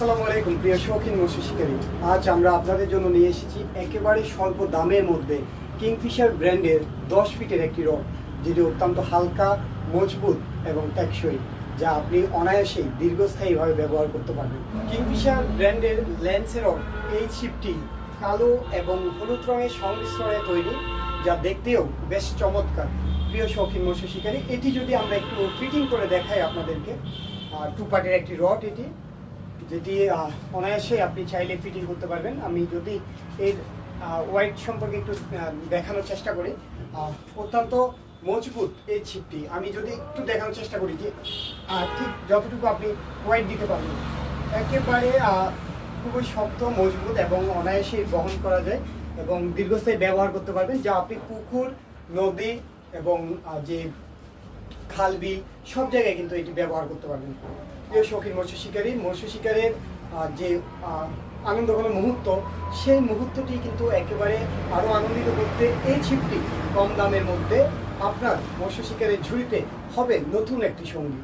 আসসালামু আলাইকুম, প্রিয় শৌখিন মৎস্য শিকারী। আজ আমরা আপনাদের জন্য নিয়ে এসেছি একেবারে স্বল্প দামের মধ্যে কিংফিশার ব্র্যান্ডের দশ ফিটের একটি রড, যেটি অত্যন্ত হালকা, মজবুত এবং টেকসই, যা আপনি অনায়াসেই দীর্ঘস্থায়ীভাবে ব্যবহার করতে পারবেন। কিংফিশার ব্র্যান্ডের ল্যান্সের রড, এই ছিপটি কালো এবং হলুদ রঙের সংমিশ্রণে তৈরি, যা দেখতেও বেশ চমৎকার। প্রিয় শৌখিন মৎস্য শিকারী, এটি যদি আমরা একটু ফিটিং করে দেখাই আপনাদেরকে টু পার্টের একটি রড এটি। যেটি অনায়াসে আপনি চাইলে ফিটিং করতে পারবেন। আমি যদি এর ওয়াইট সম্পর্কে একটু দেখানোর চেষ্টা করি অত্যন্ত মজবুত এই ছিপটি। আমি যদি একটু দেখানোর চেষ্টা করি যে ঠিক যতটুকু আপনি ওয়াইট দিতে পারবেন। একেবারে খুবই শক্ত, মজবুত এবং অনায়াসে বহন করা যায় এবং দীর্ঘস্থায়ী ব্যবহার করতে পারবেন, যা আপনি পুকুর, নদী এবং যে খাল বিল সব জায়গায় কিন্তু এটি ব্যবহার করতে পারবেন। প্রিয় শৌখিন মৎস্য শিকারী মৎস্য শিকারের যে আহ, আনন্দঘন মুহূর্ত সেই মুহূর্তটি কিন্তু একেবারে আরও আনন্দিত করতে এই ছিপটি কম দামের মধ্যে আপনার মৎস্য শিকারের ঝুড়িতে হবে নতুন একটি সঙ্গী।